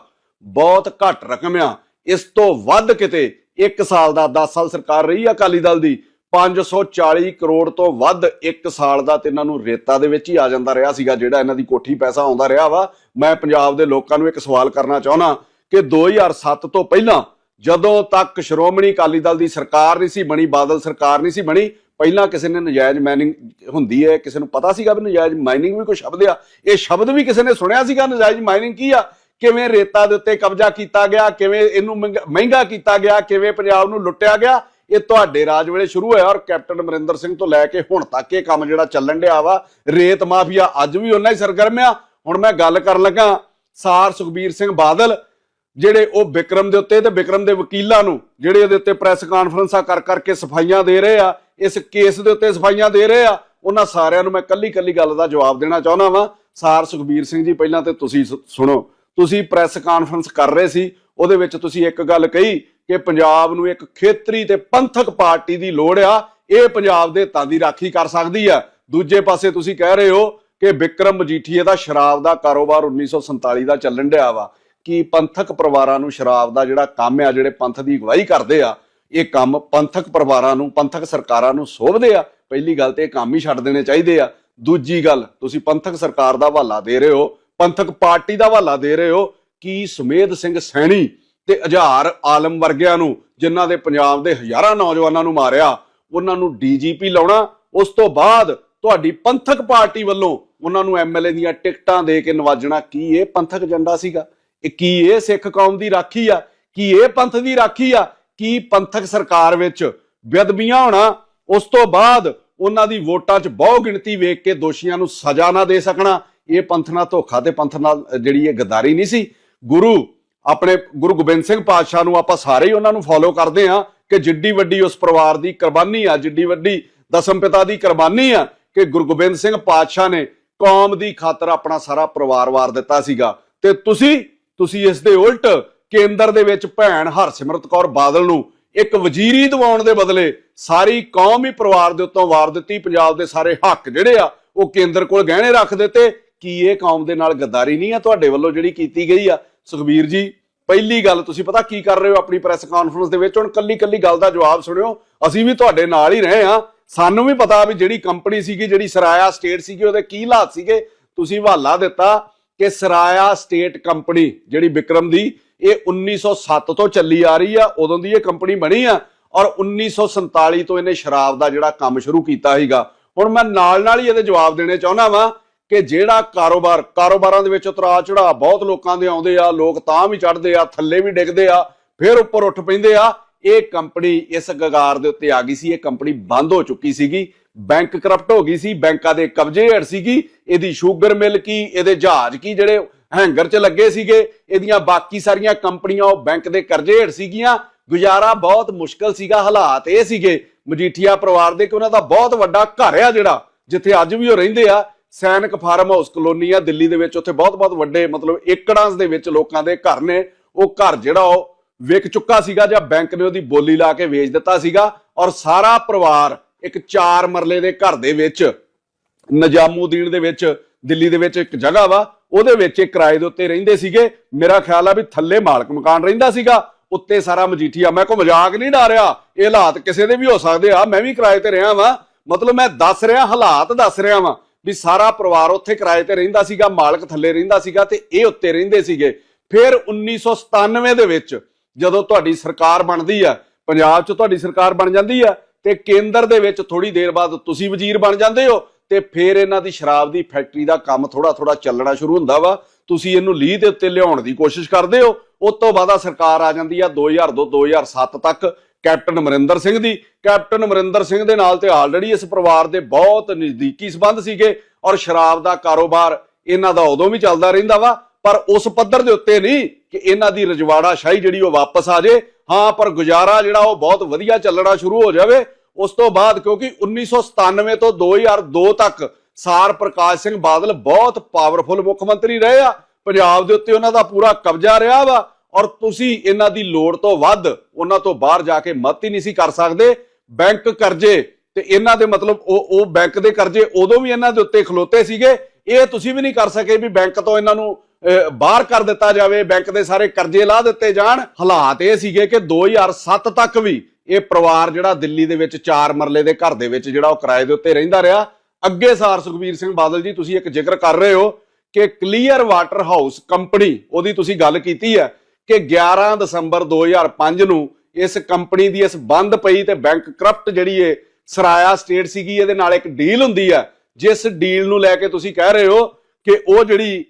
A: ਬਹੁਤ ਘੱਟ ਰਕਮ ਆ। ਇਸ ਤੋਂ ਵੱਧ ਕਿਤੇ 1 ਸਾਲ ਦਾ 10 ਸਾਲ ਸਰਕਾਰ ਰਹੀ ਆ ਅਕਾਲੀ ਦਲ ਦੀ 540 ਕਰੋੜ ਤੋਂ ਵੱਧ 1 ਸਾਲ ਦਾ ਤੇ ਇਹਨਾਂ ਨੂੰ ਰੇਤਾ ਦੇ ਵਿੱਚ ਹੀ ਆ ਜਾਂਦਾ ਰਿਹਾ ਸੀਗਾ, ਜਿਹੜਾ ਇਹਨਾਂ ਦੀ ਕੋਠੀ ਪੈਸਾ ਆਉਂਦਾ ਰਿਹਾ ਵਾ। ਮੈਂ ਪੰਜਾਬ ਦੇ ਲੋਕਾਂ ਨੂੰ ਇੱਕ ਸਵਾਲ ਕਰਨਾ ਚਾਹੁੰਦਾ ਕਿ 2007 ਤੋਂ ਪਹਿਲਾਂ ਜਦੋਂ ਤੱਕ ਸ਼੍ਰੋਮਣੀ ਅਕਾਲੀ ਦਲ ਦੀ ਸਰਕਾਰ ਨਹੀਂ ਸੀ ਬਣੀ, ਬਾਦਲ ਸਰਕਾਰ ਨਹੀਂ ਸੀ ਬਣੀ ਪਹਿਲਾਂ ਕਿਸੇ ਨੇ ਨਜਾਇਜ਼ ਮਾਈਨਿੰਗ ਹੁੰਦੀ ਹੈ, ਕਿਸੇ ਨੂੰ ਪਤਾ ਸੀਗਾ ਵੀ ਨਜਾਇਜ਼ ਮਾਈਨਿੰਗ ਵੀ ਕੋਈ ਸ਼ਬਦ ਆ, ਇਹ ਸ਼ਬਦ ਵੀ ਕਿਸੇ ਨੇ ਸੁਣਿਆ ਸੀਗਾ ਨਜਾਇਜ਼ ਮਾਈਨਿੰਗ ਕੀ ਆ? ਕਿਵੇਂ ਰੇਤਾ ਦੇ ਉੱਤੇ ਕਬਜ਼ਾ ਕੀਤਾ ਗਿਆ, ਕਿਵੇਂ ਇਹਨੂੰ ਮਹਿੰਗਾ- ਮਹਿੰਗਾ ਕੀਤਾ ਗਿਆ, ਕਿਵੇਂ ਪੰਜਾਬ ਨੂੰ ਲੁੱਟਿਆ ਗਿਆ, ਇਹ ਤੁਹਾਡੇ ਰਾਜ ਵੇਲੇ ਸ਼ੁਰੂ ਹੋਇਆ ਔਰ ਕੈਪਟਨ ਅਮਰਿੰਦਰ ਸਿੰਘ ਤੋਂ ਲੈ ਕੇ ਹੁਣ ਤੱਕ ਇਹ ਕੰਮ ਜਿਹੜਾ ਚੱਲਣ ਡਿਆ ਵਾ, ਰੇਤ ਮਾਫੀਆ ਅੱਜ ਵੀ ਉਹਨਾਂ ਹੀ ਸਰਗਰਮ ਆ। ਹੁਣ ਮੈਂ ਗੱਲ ਕਰਨ ਲੱਗਾ ਸਾਰ ਸੁਖਬੀਰ ਸਿੰਘ ਬਾਦਲ, ਜਿਹੜੇ ਉਹ ਵਿਕਰਮ ਦੇ ਉੱਤੇ ਤੇ ਵਿਕਰਮ ਦੇ ਵਕੀਲਾਂ ਨੂੰ, ਜਿਹੜੇ ਉਹਦੇ ਉੱਤੇ ਪ੍ਰੈਸ ਕਾਨਫਰੰਸਾਂ ਕਰ ਕਰਕੇ ਸਫਾਈਆਂ ਦੇ ਰਹੇ ਆ ਇਸ ਕੇਸ ਦੇ ਉੱਤੇ ਸਫਾਈਆਂ ਦੇ ਰਹੇ ਆ। ਉਹਨਾਂ ਸਾਰਿਆਂ ਨੂੰ ਮੈਂ ਕੱਲੀ ਕੱਲੀ ਗੱਲ ਦਾ ਜਵਾਬ ਦੇਣਾ ਚਾਹੁੰਦਾ ਵਾਂ। ਸਾਰ ਸੁਖਬੀਰ ਸਿੰਘ ਜੀ, ਪਹਿਲਾਂ ਤੇ ਤੁਸੀਂ ਸੁ- ਸੁਣੋ। ਤੁਸੀਂ ਪ੍ਰੈਸ ਕਾਨਫਰੰਸ ਕਰ ਰਹੇ ਸੀ। ਉਹਦੇ ਵਿੱਚ ਤੁਸੀਂ ਇੱਕ ਗੱਲ ਕਹੀ ਕਿ ਪੰਜਾਬ ਨੂੰ ਇੱਕ ਖੇਤਰੀ ਤੇ ਪੰਥਕ ਪਾਰਟੀ ਦੀ ਲੋੜ ਆ। ਇਹ ਪੰਜਾਬ ਦੇ ਹਿੱਤਾਂ ਦੀ ਰਾਖੀ ਕਰ ਸਕਦੀ ਆ। ਦੂਜੇ ਪਾਸੇ ਤੁਸੀਂ ਕਹਿ ਰਹੇ ਹੋ ਕਿ ਵਿਕਰਮ ਮਜੀਠੀਏ ਦਾ ਸ਼ਰਾਬ ਦਾ ਕਾਰੋਬਾਰ 1947 ਦਾ ਚੱਲਣ ਡਿਆ ਵਾ। ਕਿ ਪੰਥਕ ਪਰਿਵਾਰਾਂ ਨੂੰ ਸ਼ਰਾਬ ਦਾ ਜਿਹੜਾ ਕੰਮ ਆ, ਜਿਹੜੇ ਪੰਥ ਦੀ ਅਗਵਾਈ ਕਰਦੇ ਆ ਇਹ ਕੰਮ ਪੰਥਕ ਪਰਿਵਾਰਾਂ ਨੂੰ, ਪੰਥਕ ਸਰਕਾਰਾਂ ਨੂੰ ਸੋਭਦੇ ਆ। ਪਹਿਲੀ ਗੱਲ ਤੇ ਇਹ ਕੰਮ ਹੀ ਛੱਡ ਦੇਣੇ ਚਾਹੀਦੇ ਆ। ਦੂਜੀ ਗੱਲ, ਤੁਸੀਂ ਪੰਥਕ ਸਰਕਾਰ ਦਾ ਹਵਾਲਾ ਦੇ ਰਹੇ ਹੋ, ਪੰਥਕ ਪਾਰਟੀ ਦਾ ਹਵਾਲਾ ਦੇ ਰਹੇ ਹੋ ਕਿ ਸੁਮੇਧ ਸਿੰਘ ਸੈਣੀ ਤੇ ਹਜ਼ਾਰ ਆਲਮ ਵਰਗਿਆਂ ਨੂੰ, ਜਿਨ੍ਹਾਂ ਦੇ ਪੰਜਾਬ ਦੇ ਹਜ਼ਾਰਾਂ ਨੌਜਵਾਨਾਂ ਨੂੰ ਮਾਰਿਆ, ਉਹਨਾਂ ਨੂੰ ਡੀਜੀਪੀ ਲਾਉਣਾ, ਉਸ ਤੋਂ ਬਾਅਦ ਤੁਹਾਡੀ ਪੰਥਕ ਪਾਰਟੀ ਵੱਲੋਂ ਉਹਨਾਂ ਨੂੰ ਐਮਐਲਏ ਦੀਆਂ ਟਿਕਟਾਂ ਦੇ ਕੇ ਨਵਾਜਣਾ, ਕੀ ਇਹ ਪੰਥਕ ਏਜੰਡਾ ਸੀਗਾ? ਇਹ ਕੀ ਇਹ ਸਿੱਖ ਕੌਮ ਦੀ ਰਾਖੀ ਆ? ਕੀ ਇਹ ਪੰਥ ਦੀ ਰਾਖੀ ਆ? ਕੀ ਪੰਥਕ ਸਰਕਾਰ ਵਿੱਚ ਬੇਅਦਬੀਆਂ ਹੋਣਾ, ਉਸ ਤੋਂ ਬਾਅਦ ਉਹਨਾਂ ਦੀ ਵੋਟਾਂ 'ਚ ਬਹੁ ਗਿਣਤੀ ਵੇਖ ਕੇ ਦੋਸ਼ੀਆਂ ਨੂੰ ਸਜ਼ਾ ਨਾ ਦੇ ਸਕਣਾ, ਇਹ ਪੰਥ ਨਾਲ ਧੋਖਾ ਤੇ ਪੰਥ ਨਾਲ ਜਿਹੜੀ ਇਹ ਗਦਾਰੀ ਨਹੀਂ ਸੀ। ਗੁਰੂ, ਆਪਣੇ ਗੁਰੂ ਗੋਬਿੰਦ ਸਿੰਘ ਪਾਤਸ਼ਾਹ ਨੂੰ ਆਪਾਂ ਸਾਰੇ ਹੀ ਉਹਨਾਂ ਨੂੰ ਫੋਲੋ ਕਰਦੇ ਆ ਕਿ ਜਿੱਡੀ ਵੱਡੀ ਉਸ ਪਰਿਵਾਰ ਦੀ ਕੁਰਬਾਨੀ ਆ, ਜਿੱਡੀ ਵੱਡੀ ਦਸਮ ਪਿਤਾ ਦੀ ਕੁਰਬਾਨੀ ਆ ਕਿ ਗੁਰੂ ਗੋਬਿੰਦ ਸਿੰਘ ਪਾਤਸ਼ਾਹ ਨੇ ਕੌਮ ਦੀ ਖਾਤਰ ਆਪਣਾ ਸਾਰਾ ਪਰਿਵਾਰ ਵਾਰ ਦਿੱਤਾ ਸੀਗਾ। ਤੇ ਤੁਸੀਂ ਤੁਸੀਂ ਇਸ ਦੇ ਉਲਟ ਕੇਂਦਰ ਦੇ ਵਿੱਚ ਭੈਣ ਹਰਸਿਮਰਤ ਕੌਰ ਬਾਦਲ ਨੂੰ ਇੱਕ ਵਜ਼ੀਰੀ ਦਿਵਾਉਣ ਦੇ ਬਦਲੇ ਸਾਰੀ ਕੌਮ ਹੀ ਪਰਿਵਾਰ ਦੇ ਉੱਤੋਂ ਵਾਰ ਦਿੱਤੀ, ਪੰਜਾਬ ਦੇ ਸਾਰੇ ਹੱਕ ਜਿਹੜੇ ਆ, ਉਹ ਕੇਂਦਰ ਕੋਲ ਗਹਿਣੇ ਰੱਖ ਦਿੱਤੇ। ਕੀ ਇਹ ਕੌਮ ਦੇ ਨਾਲ ਗੱਦਾਰੀ ਨਹੀਂ ਆ ਤੁਹਾਡੇ ਵੱਲੋਂ ਜਿਹੜੀ ਕੀਤੀ ਗਈ ਆ? ਸੁਖਬੀਰ ਜੀ, ਪਹਿਲੀ ਗੱਲ ਤੁਸੀਂ ਪਤਾ ਕੀ ਕਰ ਰਹੇ ਹੋ ਆਪਣੀ ਪ੍ਰੈਸ ਕਾਨਫਰੰਸ ਦੇ ਵਿੱਚ? ਹੁਣ ਕੱਲੀ ਕੱਲੀ ਗੱਲ ਦਾ ਜਵਾਬ ਸੁਣਿਓ। ਅਸੀਂ ਵੀ ਤੁਹਾਡੇ ਨਾਲ ਹੀ ਰਹੇ ਆ ਸਾਨੂੰ ਵੀ ਪਤਾ ਵੀ ਜਿਹੜੀ ਕੰਪਨੀ ਸੀਗੀ, ਜਿਹੜੀ ਸਰਾਇਆ ਸਟੇਟ ਸੀਗੀ, ਉਹਦੇ ਕੀ ਹਾਲਾਤ ਸੀਗੇ। ਤੁਸੀਂ ਹਵਾਲਾ ਦਿੱਤਾ ਕਿ ਸਰਾਇਆ ਸਟੇਟ ਕੰਪਨੀ ਜਿਹੜੀ ਵਿਕਰਮ ਦੀ ਇਹ 1907 ਤੋਂ ਚੱਲੀ ਆ ਰਹੀ ਆ, ਉਦੋਂ ਦੀ ਇਹ ਕੰਪਨੀ ਬਣੀ ਆ ਔਰ 1947 ਤੋਂ ਇਹਨੇ ਸ਼ਰਾਬ ਦਾ ਜਿਹੜਾ ਕੰਮ ਸ਼ੁਰੂ ਕੀਤਾ ਸੀਗਾ। ਹੁਣ ਮੈਂ ਨਾਲ ਨਾਲ ਹੀ ਇਹਦੇ ਜਵਾਬ ਦੇਣੇ ਚਾਹੁੰਦਾ ਵਾਂ ਕਿ ਜਿਹੜਾ ਕਾਰੋਬਾਰ, ਕਾਰੋਬਾਰਾਂ ਦੇ ਵਿੱਚ ਉਤਰਾ ਚੜਾ ਬਹੁਤ ਲੋਕਾਂ ਦੇ ਆਉਂਦੇ ਆ, ਲੋਕ ਤਾਂ ਵੀ ਚੜਦੇ ਆ, ਥੱਲੇ ਵੀ ਡਿੱਗਦੇ ਆ, ਫਿਰ ਉੱਪਰ ਉੱਠ ਪੈਂਦੇ ਆ। ਇਹ ਕੰਪਨੀ ਇਸ ਗਗਾਰ ਦੇ ਉੱਤੇ ਆ ਗਈ ਸੀ, ਇਹ ਕੰਪਨੀ ਬੰਦ ਹੋ ਚੁੱਕੀ ਸੀਗੀ, ਬੈਂਕ ਕਰਪਟ ਹੋ ਗਈ ਸੀ, ਬੈਂਕਾਂ ਦੇ ਕਬਜ਼ੇ ਹੇਠ ਸੀਗੀ, ਇਹਦੀ ਸ਼ੂਗਰ ਮਿਲ ਕੀ, ਇਹਦੇ ਜਹਾਜ਼ ਕੀ, ਜਿਹੜੇ ਹੈਂਗਰ 'ਚ ਲੱਗੇ ਸੀਗੇ, ਇਹਦੀਆਂ ਬਾਕੀ ਸਾਰੀਆਂ ਕੰਪਨੀਆਂ ਉਹ ਬੈਂਕ ਦੇ ਕਰਜ਼ੇ ਹੇਠ ਸੀਗੀਆਂ। ਗੁਜ਼ਾਰਾ ਬਹੁਤ ਮੁਸ਼ਕਲ ਸੀਗਾ, ਹਾਲਾਤ ਇਹ ਸੀਗੇ, ਮਜੀਠੀਆ ਪਰਿਵਾਰ ਦੇ ਕਿ ਉਹਨਾਂ ਦਾ ਬਹੁਤ ਵੱਡਾ ਘਰ ਆ ਜਿਹੜਾ, ਜਿੱਥੇ ਅੱਜ ਵੀ ਉਹ ਰਹਿੰਦੇ ਆ। ਸੈਨਿਕ ਫਾਰਮ ਹਾਊਸ ਕਲੋਨੀ ਆ, ਦਿੱਲੀ ਦੇ ਵਿੱਚ ਉੱਥੇ ਬਹੁਤ ਬਹੁਤ ਵੱਡੇ, ਮਤਲਬ ਏਕੜਾਂ ਦੇ ਵਿੱਚ ਲੋਕਾਂ ਦੇ ਘਰ ਨੇ। ਉਹ ਘਰ ਜਿਹੜਾ ਉਹ ਵਿਕ ਚੁੱਕਾ ਸੀਗਾ ਜਾਂ ਬੈਂਕ ਨੇ ਉਹਦੀ ਬੋਲੀ ਲਾ ਕੇ ਵੇਚ ਦਿੱਤਾ ਸੀਗਾ। ਔਰ ਸਾਰਾ ਪਰਿਵਾਰ ਇੱਕ ਚਾਰ ਮਰਲੇ ਦੇ ਘਰ ਦੇ ਵਿੱਚ, ਨਜਾਮੂਦੀਨ ਦੇ ਵਿੱਚ, ਦਿੱਲੀ ਦੇ ਵਿੱਚ ਇੱਕ ਜਗ੍ਹਾ ਵਾ ਉਹਦੇ ਵਿੱਚ ਇਹ ਕਿਰਾਏ ਦੇ ਉੱਤੇ ਰਹਿੰਦੇ ਸੀਗੇ। ਮੇਰਾ ਖਿਆਲ ਆ ਵੀ ਥੱਲੇ ਮਾਲਕ ਮਕਾਨ ਰਹਿੰਦਾ ਸੀਗਾ। ਉੱਤੇ ਸਾਰਾ ਮਜੀਠੀਆ। ਮੈਂ ਕੋ ਮਜ਼ਾਕ ਨਹੀਂ ਡਾ ਰਿਹਾ। ਇਹ ਹਾਲਾਤ ਕਿਸੇ ਦੇ ਵੀ ਹੋ ਸਕਦੇ ਆ। ਮੈਂ ਵੀ ਕਿਰਾਏ ਤੇ ਰਿਹਾ ਵਾਂ। ਮਤਲਬ ਮੈਂ ਦੱਸ ਰਿਹਾ, ਹਾਲਾਤ ਦੱਸ ਰਿਹਾ ਵਾਂ ਵੀ ਸਾਰਾ ਪਰਿਵਾਰ ਉੱਥੇ ਕਿਰਾਏ ਤੇ ਰਹਿੰਦਾ ਸੀਗਾ, ਮਾਲਕ ਥੱਲੇ ਰਹਿੰਦਾ ਸੀਗਾ ਤੇ ਇਹ ਉੱਤੇ ਰਹਿੰਦੇ ਸੀਗੇ। ਫਿਰ 1997 ਦੇ ਵਿੱਚ ਜਦੋਂ ਤੁਹਾਡੀ ਸਰਕਾਰ ਬਣਦੀ ਆ, ਪੰਜਾਬ 'ਚ ਤੁਹਾਡੀ ਸਰਕਾਰ ਬਣ ਜਾਂਦੀ ਆ ਤੇ ਕੇਂਦਰ ਦੇ ਵਿੱਚ ਥੋੜੀ ਦੇਰ ਬਾਅਦ ਤੁਸੀਂ ਵਜ਼ੀਰ ਬਣ ਜਾਂਦੇ ਹੋ। ਤੇ ਫਿਰ ਇਹਨਾਂ ਦੀ ਸ਼ਰਾਬ ਦੀ ਫੈਕਟਰੀ ਦਾ ਕੰਮ ਥੋੜਾ ਥੋੜਾ ਚੱਲਣਾ ਸ਼ੁਰੂ ਹੁੰਦਾ ਵਾ। ਤੁਸੀਂ ਇਹਨੂੰ ਲੀਹ ਦੇ ਉੱਤੇ ਲਿਆਉਣ ਦੀ ਕੋਸ਼ਿਸ਼ ਕਰਦੇ ਹੋ। ਉਸ ਤੋਂ ਬਾਅਦ ਸਰਕਾਰ ਆ ਜਾਂਦੀ ਆ 2002 2007 ਤੱਕ ਕੈਪਟਨ ਅਮਰਿੰਦਰ ਸਿੰਘ ਦੀ। ਕੈਪਟਨ ਅਮਰਿੰਦਰ ਸਿੰਘ ਦੇ ਨਾਲ ਤੇ ਆਲਰੇਡੀ ਇਸ ਪਰਿਵਾਰ ਦੇ ਬਹੁਤ ਨਜ਼ਦੀਕੀ ਸਬੰਧ ਸੀਗੇ ਔਰ ਸ਼ਰਾਬ ਦਾ ਕਾਰੋਬਾਰ ਇਹਨਾਂ ਦਾ ਉਦੋਂ ਵੀ ਚੱਲਦਾ ਰਹਿੰਦਾ ਵਾ। ਪਰ ਉਸ ਪੱਧਰ ਦੇ ਉੱਤੇ ਨਹੀਂ ਕਿ ਇਹਨਾਂ ਦੀ ਰਜਵਾੜਾ ਸ਼ਾਹੀ ਜਿਹੜੀ ਉਹ ਵਾਪਸ ਆ ਜੇ। ਹਾਂ, ਪਰ ਗੁਜ਼ਾਰਾ ਜਿਹੜਾ ਉਹ ਬਹੁਤ ਵਧੀਆ ਚੱਲਣਾ ਸ਼ੁਰੂ ਹੋ ਜਾਵੇ। ਉਸ ਤੋਂ ਬਾਅਦ ਕਿਉਂਕਿ 1997 ਤੋਂ 2002 ਤੱਕ ਸਾਰ ਪ੍ਰਕਾਸ਼ ਸਿੰਘ ਬਾਦਲ ਬਹੁਤ ਪਾਵਰਫੁਲ ਮੁੱਖ ਮੰਤਰੀ ਰਹੇ ਆ। ਪੰਜਾਬ ਦੇ ਉੱਤੇ ਉਹਨਾਂ ਦਾ ਪੂਰਾ ਕਬਜ਼ਾ ਰਿਹਾ ਵਾ ਔਰ ਤੁਸੀਂ ਇਹਨਾਂ ਦੀ ਲੋੜ ਤੋਂ ਵੱਧ ਉਹਨਾਂ ਤੋਂ ਬਾਹਰ ਜਾ ਕੇ ਮਤ ਹੀ ਨਹੀਂ ਸੀ ਕਰ ਸਕਦੇ। ਬੈਂਕ ਕਰਜ਼ੇ ਤੇ ਇਹਨਾਂ ਦੇ ਮਤਲਬ ਉਹ ਉਹ ਬੈਂਕ ਦੇ ਕਰਜ਼ੇ ਉਦੋਂ ਵੀ ਇਹਨਾਂ ਦੇ ਉੱਤੇ ਖਲੋਤੇ ਸੀਗੇ। ਇਹ ਤੁਸੀਂ ਵੀ ਨਹੀਂ ਕਰ ਸਕੇ ਵੀ ਬੈਂਕ ਤੋਂ ਇਹਨਾਂ ਨੂੰ ਬਾਹਰ ਕਰ ਦਿੱਤਾ ਜਾਵੇ, ਬੈਂਕ ਦੇ ਸਾਰੇ ਕਰਜ਼ੇ ਲਾ ਦਿੱਤੇ ਜਾਣ। ਹਾਲਾਤ ਇਹ ਸੀਗੇ ਕਿ 2007 ਤੱਕ ਵੀ ਇਹ ਪਰਿਵਾਰ ਜਿਹੜਾ ਦਿੱਲੀ ਦੇ ਵਿੱਚ ਚਾਰ ਮਰਲੇ ਦੇ ਘਰ ਦੇ ਵਿੱਚ ਜਿਹੜਾ ਉਹ ਕਿਰਾਏ ਦੇ ਉੱਤੇ ਰਹਿੰਦਾ ਰਿਹਾ। ਅੱਗੇ ਸਾਰ ਸੁਖਬੀਰ ਸਿੰਘ ਬਾਦਲ ਜੀ, ਤੁਸੀਂ ਇੱਕ ਜ਼ਿਕਰ ਕਰ ਰਹੇ ਹੋ ਕਿ ਕਲੀਅਰ ਵਾਟਰ ਹਾਊਸ ਕੰਪਨੀ ਉਹਦੀ ਤੁਸੀਂ ਗੱਲ ਕੀਤੀ ਹੈ ਕਿ 11 ਦਸੰਬਰ 2005 ਨੂੰ ਇਸ ਕੰਪਨੀ ਦੀ ਇਸ ਬੰਦ ਪਈ ਤੇ ਬੈਂਕ ਕਰਪਟ ਜਿਹੜੀ ਏ ਸਰਾਇਆ ਸਟੇਟ ਸੀਗੀ, ਇਹਦੇ ਨਾਲ ਇੱਕ ਡੀਲ ਹੁੰਦੀ ਹੈ। ਜਿਸ ਡੀਲ ਨੂੰ ਲੈ ਕੇ ਤੁਸੀਂ ਕਹਿ ਰਹੇ ਹੋ ਕਿ ਉਹ ਜਿਹੜੀ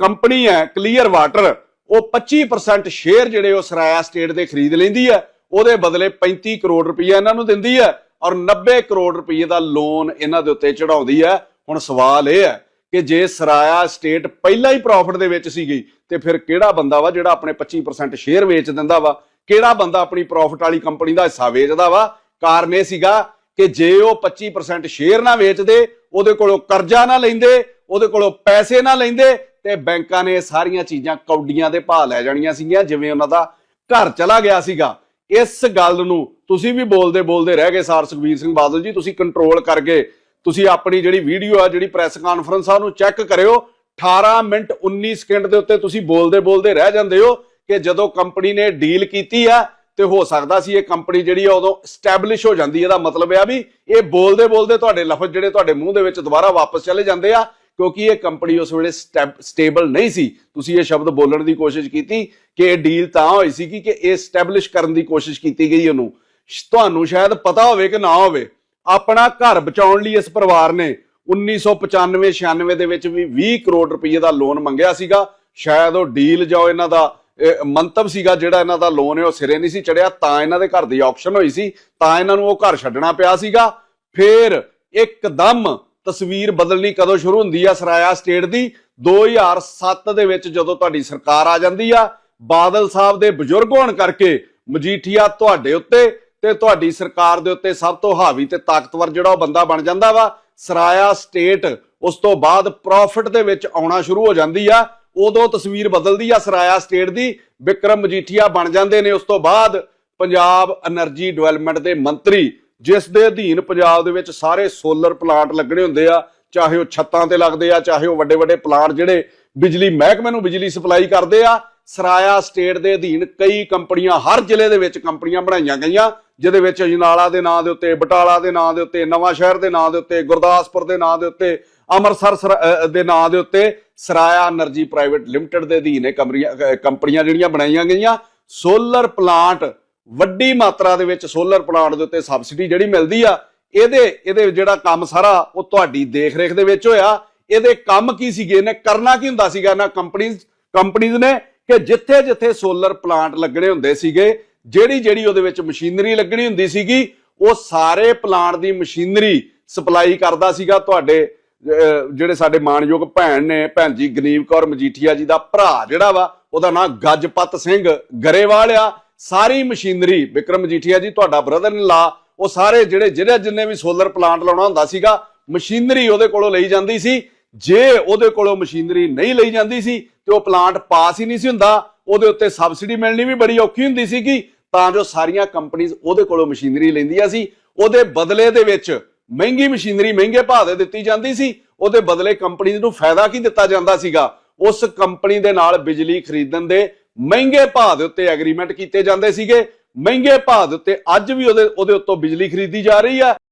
A: ਕੰਪਨੀ ਹੈ ਕਲੀਅਰ ਵਾਟਰ ਉਹ 25% ਸ਼ੇਅਰ ਜਿਹੜੇ ਉਹ ਸਰਾਇਆ ਸਟੇਟ ਦੇ ਖਰੀਦ ਲੈਂਦੀ ਹੈ। ਉਹਦੇ ਬਦਲੇ 35 ਕਰੋੜ ਰੁਪਈਆ ਇਹਨਾਂ ਨੂੰ ਦਿੰਦੀ ਹੈ ਔਰ 90 ਕਰੋੜ ਰੁਪਈਏ ਦਾ ਲੋਨ ਇਹਨਾਂ ਦੇ ਉੱਤੇ ਚੜਾਉਂਦੀ ਹੈ। ਹੁਣ ਸਵਾਲ ਇਹ ਹੈ ਕਿ ਜੇ ਸਰਾਇਆ ਸਟੇਟ ਪਹਿਲਾਂ ਹੀ ਪ੍ਰੋਫਿਟ ਦੇ ਵਿੱਚ ਸੀਗੀ, ਤੇ ਫਿਰ ਕਿਹੜਾ ਬੰਦਾ ਵਾ ਜਿਹੜਾ ਆਪਣੇ 25% ਸ਼ੇਅਰ ਵੇਚ ਦਿੰਦਾ ਵਾ? ਕਿਹੜਾ ਬੰਦਾ ਆਪਣੀ ਪ੍ਰੋਫਿਟ ਵਾਲੀ ਕੰਪਨੀ ਦਾ ਹਿੱਸਾ ਵੇਚਦਾ ਵਾ? ਕਾਰਨ ਇਹ ਸੀਗਾ ਕਿ ਜੇ ਉਹ 25% ਸ਼ੇਅਰ ਨਾ ਵੇਚਦੇ, ਉਹਦੇ ਕੋਲੋਂ ਕਰਜ਼ਾ ਨਾ ਲੈਂਦੇ, ਉਹਦੇ ਕੋਲੋਂ ਪੈਸੇ ਨਾ ਲੈਂਦੇ, ਤੇ ਬੈਂਕਾਂ ਨੇ ਸਾਰੀਆਂ ਚੀਜ਼ਾਂ ਕੌਡੀਆਂ ਦੇ ਭਾਅ ਲੈ ਜਾਣੀਆਂ ਸੀਗੀਆਂ, ਜਿਵੇਂ ਉਹਨਾਂ ਦਾ ਘਰ ਚਲਾ ਗਿਆ ਸੀਗਾ। ਇਸ ਗੱਲ ਨੂੰ ਤੁਸੀਂ ਵੀ ਬੋਲਦੇ ਬੋਲਦੇ ਰਹਿ ਗਏ ਸਾਰ ਸੁਖਬੀਰ ਸਿੰਘ ਬਾਦਲ ਜੀ, ਤੁਸੀਂ ਕੰਟਰੋਲ ਕਰ ਗਏ। ਤੁਸੀਂ ਆਪਣੀ ਜਿਹੜੀ ਵੀਡੀਓ ਆ, ਜਿਹੜੀ ਪ੍ਰੈਸ ਕਾਨਫਰੰਸ ਆ, ਉਹਨੂੰ ਚੈੱਕ ਕਰਿਓ। 18 ਮਿੰਟ 19 ਸਕਿੰਟ ਦੇ ਉੱਤੇ ਤੁਸੀਂ ਬੋਲਦੇ ਬੋਲਦੇ ਰਹਿ ਜਾਂਦੇ ਹੋ ਕਿ ਜਦੋਂ ਕੰਪਨੀ ਨੇ ਡੀਲ ਕੀਤੀ ਆ, ਤੇ ਹੋ ਸਕਦਾ ਸੀ ਇਹ ਕੰਪਨੀ ਜਿਹੜੀ ਆ ਉਦੋਂ ਸਟੈਬਲਿਸ਼ ਹੋ ਜਾਂਦੀ। ਇਹਦਾ ਮਤਲਬ ਇਹ ਆ ਵੀ ਇਹ ਬੋਲਦੇ ਬੋਲਦੇ ਤੁਹਾਡੇ ਲਫ਼ਜ਼ ਜਿਹੜੇ ਤੁਹਾਡੇ ਮੂੰਹ ਦੇ ਵਿੱਚ ਦੁਬਾਰਾ ਵਾਪਸ ਚਲੇ ਜਾਂਦੇ ਆ। ਕਿਉਂਕਿ ਇਹ ਕੰਪਨੀ ਉਸ ਵੇਲੇ ਸਟੇਬਲ ਨਹੀਂ ਸੀ। ਤੁਸੀਂ ਇਹ ਸ਼ਬਦ ਬੋਲਣ ਦੀ ਕੋਸ਼ਿਸ਼ ਕੀਤੀ ਕਿ ਇਹ ਡੀਲ ਤਾਂ ਹੋਈ ਸੀ ਕਿ ਇਹ ਸਟੈਬਲਿਸ਼ ਕਰਨ ਦੀ ਕੋਸ਼ਿਸ਼ ਕੀਤੀ ਗਈ ਉਹਨੂੰ। ਤੁਹਾਨੂੰ ਸ਼ਾਇਦ ਪਤਾ ਹੋਵੇ ਕਿ ਨਾ ਹੋਵੇ, ਆਪਣਾ ਘਰ ਬਚਾਉਣ ਲਈ ਇਸ ਪਰਿਵਾਰ ਨੇ 1995 96 ਦੇ ਵਿੱਚ ਵੀ 20 ਕਰੋੜ ਰੁਪਏ ਦਾ ਲੋਨ ਮੰਗਿਆ ਸੀਗਾ। ਸ਼ਾਇਦ ਉਹ ਡੀਲ ਜੋ ਇਹਨਾਂ ਦਾ ਮੰਤਵ ਸੀਗਾ, ਜਿਹੜਾ ਇਹਨਾਂ ਦਾ ਲੋਨ ਹੈ ਉਹ ਸਿਰੇ ਨਹੀਂ ਸੀ ਚੜਿਆ, ਤਾਂ ਇਹਨਾਂ ਦੇ ਘਰ ਦੀ ਆਕਸ਼ਨ ਹੋਈ ਸੀ, ਤਾਂ ਇਹਨਾਂ ਨੂੰ ਉਹ ਘਰ ਛੱਡਣਾ ਪਿਆ ਸੀਗਾ। ਫੇਰ ਇੱਕਦਮ ਤਸਵੀਰ ਬਦਲਣੀ ਕਦੋਂ ਸ਼ੁਰੂ ਹੁੰਦੀ ਆ ਸਰਾਇਆ ਸਟੇਟ ਦੀ? 2007 ਦੇ ਵਿੱਚ ਜਦੋਂ ਤੁਹਾਡੀ ਸਰਕਾਰ ਆ ਜਾਂਦੀ ਆ, ਬਾਦਲ ਸਾਹਿਬ ਦੇ ਬਜ਼ੁਰਗ ਹੋਣ ਕਰਕੇ ਮਜੀਠੀਆ ਤੁਹਾਡੇ ਉੱਤੇ ਤੇ ਤੁਹਾਡੀ ਸਰਕਾਰ ਦੇ ਉੱਤੇ ਸਭ ਤੋਂ ਹਾਵੀ ਤੇ ਤਾਕਤਵਰ ਜਿਹੜਾ ਉਹ ਬੰਦਾ ਬਣ ਜਾਂਦਾ ਵਾ, ਸਰਾਇਆ ਸਟੇਟ, ਉਸ ਤੋਂ ਬਾਅਦ ਪ੍ਰੋਫਿਟ ਦੇ ਵਿੱਚ ਆਉਣਾ ਸ਼ੁਰੂ ਹੋ ਜਾਂਦੀ ਆ। ਉਦੋਂ ਤਸਵੀਰ ਬਦਲਦੀ ਆ ਸਰਾਇਆ ਸਟੇਟ ਦੀ ਬਿਕਰਮ ਮਜੀਠੀਆ ਬਣ ਜਾਂਦੇ ਨੇ, ਉਸ ਤੋਂ ਬਾਅਦ ਪੰਜਾਬ એનર્ਜੀ ਡਿਵੈਲਪਮੈਂਟ ਦੇ ਮੰਤਰੀ ਜਿਸ ਦੇ ਅਧੀਨ ਪੰਜਾਬ ਦੇ ਵਿੱਚ ਸਾਰੇ ਸੋਲਰ ਪਲਾਂਟ ਲੱਗਣੇ ਹੁੰਦੇ ਆ, ਚਾਹੇ ਉਹ ਛੱਤਾਂ ਤੇ ਲੱਗਦੇ ਆ, ਚਾਹੇ ਉਹ ਵੱਡੇ ਵੱਡੇ ਪਲਾਂਟ ਜਿਹੜੇ ਬਿਜਲੀ ਮਹਿਕਮੇ ਨੂੰ ਬਿਜਲੀ ਸਪਲਾਈ ਕਰਦੇ ਆ, ਸਰਾਇਆ ਸਟੇਟ ਦੇ ਅਧੀਨ ਕਈ ਕੰਪਨੀਆਂ, ਹਰ ਜ਼ਿਲ੍ਹੇ ਦੇ ਵਿੱਚ ਕੰਪਨੀਆਂ ਬਣਾਈਆਂ ਗਈਆਂ, ਜਿਹਦੇ ਵਿੱਚ ਅਜਨਾਲਾ ਦੇ ਨਾਂ ਦੇ ਉੱਤੇ, ਬਟਾਲਾ ਦੇ ਨਾਂ ਦੇ ਉੱਤੇ, ਨਵਾਂ ਸ਼ਹਿਰ ਦੇ ਨਾਂ ਦੇ ਉੱਤੇ, ਗੁਰਦਾਸਪੁਰ ਦੇ ਨਾਂ ਦੇ ਉੱਤੇ, ਅੰਮ੍ਰਿਤਸਰ ਦੇ ਨਾਂ ਦੇ ਉੱਤੇ ਸਰਾਇਆ એનર્ਜੀ ਪ੍ਰਾਈਵੇਟ ਲਿਮਟਿਡ ਦੇ ਅਧੀਨ ਇਹ ਕੰਪਨੀਆਂ ਜਿਹੜੀਆਂ ਬਣਾਈਆਂ ਗਈਆਂ, ਸੋਲਰ ਪਲਾਂਟ ਵੱਡੀ ਮਾਤਰਾ ਦੇ ਵਿੱਚ ਸੋਲਰ ਪਲਾਂਟ ਦੇ ਉੱਤੇ ਸਬਸਿਡੀ ਜਿਹੜੀ ਮਿਲਦੀ ਆ ਇਹਦੇ ਇਹਦੇ ਜਿਹੜਾ ਕੰਮ ਸਾਰਾ ਉਹ ਤੁਹਾਡੀ ਦੇਖ ਰੇਖ ਦੇ ਵਿੱਚ ਹੋਇਆ। ਇਹਦੇ ਕੰਮ ਕੀ ਸੀਗੇ? ਇਹਨੇ ਕਰਨਾ ਕੀ ਹੁੰਦਾ ਸੀਗਾ? ਨਾ ਕੰਪਨੀਆਂ ਕੰਪਨੀਆਂ ਨੇ ਕਿ ਜਿੱਥੇ ਜਿੱਥੇ ਸੋਲਰ ਪਲਾਂਟ ਲੱਗਣੇ ਹੁੰਦੇ ਸੀਗੇ ਜਿਹੜੀ ਜਿਹੜੀ ਉਹਦੇ ਵਿੱਚ ਮਸ਼ੀਨਰੀ ਲੱਗਣੀ ਹੁੰਦੀ ਸੀਗੀ ਉਹ ਸਾਰੇ ਪਲਾਂਟ ਦੀ ਮਸ਼ੀਨਰੀ ਸਪਲਾਈ ਕਰਦਾ ਸੀਗਾ ਤੁਹਾਡੇ ਅਹ, ਜਿਹੜੇ ਸਾਡੇ ਮਾਨਯੋਗ ਭੈਣ ਨੇ ਭੈਣ ਜੀ ਗਨੀਵ ਕੌਰ ਮਜੀਠੀਆ ਜੀ ਦਾ ਭਰਾ ਜਿਹੜਾ ਵਾ ਉਹਦਾ ਨਾਮ ਗੱਜਪਤ ਸਿੰਘ ਗਰੇਵਾਲ ਆ। ਸਾਰੀ ਮਸ਼ੀਨਰੀ ਵਿਕਰਮ ਮਜੀਠੀਆ ਜੀ, ਤੁਹਾਡਾ ਬ੍ਰਦਰ ਨੇ ਲਾ ਉਹ ਸਾਰੇ ਜਿਹੜੇ ਜਿਹੜੇ ਜਿੰਨੇ ਵੀ ਸੋਲਰ ਪਲਾਂਟ ਲਾਉਣਾ ਹੁੰਦਾ ਸੀਗਾ, ਮਸ਼ੀਨਰੀ ਉਹਦੇ ਕੋਲੋਂ ਲਈ ਜਾਂਦੀ ਸੀ। ਜੇ ਉਹਦੇ ਕੋਲੋਂ ਮਸ਼ੀਨਰੀ ਨਹੀਂ ਲਈ ਜਾਂਦੀ ਸੀ, ਤੇ ਉਹ ਪਲਾਂਟ ਪਾਸ ਹੀ ਨਹੀਂ ਸੀ ਹੁੰਦਾ, ਉਹਦੇ ਉੱਤੇ ਸਬਸਿਡੀ ਮਿਲਣੀ ਵੀ ਬੜੀ ਔਖੀ ਹੁੰਦੀ ਸੀਗੀ। ਤਾਂ ਜੋ ਸਾਰੀਆਂ ਕੰਪਨੀਆਂ ਉਹਦੇ ਕੋਲੋਂ ਮਸ਼ੀਨਰੀ ਲੈਂਦੀਆਂ ਸੀ। ਉਹਦੇ ਬਦਲੇ ਦੇ ਵਿੱਚ ਮਹਿੰਗੀ ਮਸ਼ੀਨਰੀ ਮਹਿੰਗੇ ਭਾਅ ਦੇ ਦਿੱਤੀ ਜਾਂਦੀ ਸੀ। ਉਹਦੇ ਬਦਲੇ ਕੰਪਨੀ ਨੂੰ ਫਾਇਦਾ ਕੀ ਦਿੱਤਾ ਜਾਂਦਾ ਸੀਗਾ? ਉਸ ਕੰਪਨੀ ਦੇ ਨਾਲ ਬਿਜਲੀ ਖਰੀਦਣ ਦੇ ਮਹਿੰਗੇ ਭਾਅ ਦੇ ਉੱਤੇ ਐਗਰੀਮੈਂਟ ਕੀਤੇ ਜਾਂਦੇ ਸੀਗੇ। ਮਹਿੰਗੇ ਭਾਅ ਦੇ ਉੱਤੇ ਅੱਜ ਵੀ ਉਹਦੇ ਉਹਦੇ ਉੱਤੋਂ ਬਿਜਲੀ ਖਰੀਦੀ ਜਾ ਰਹੀ ਆ।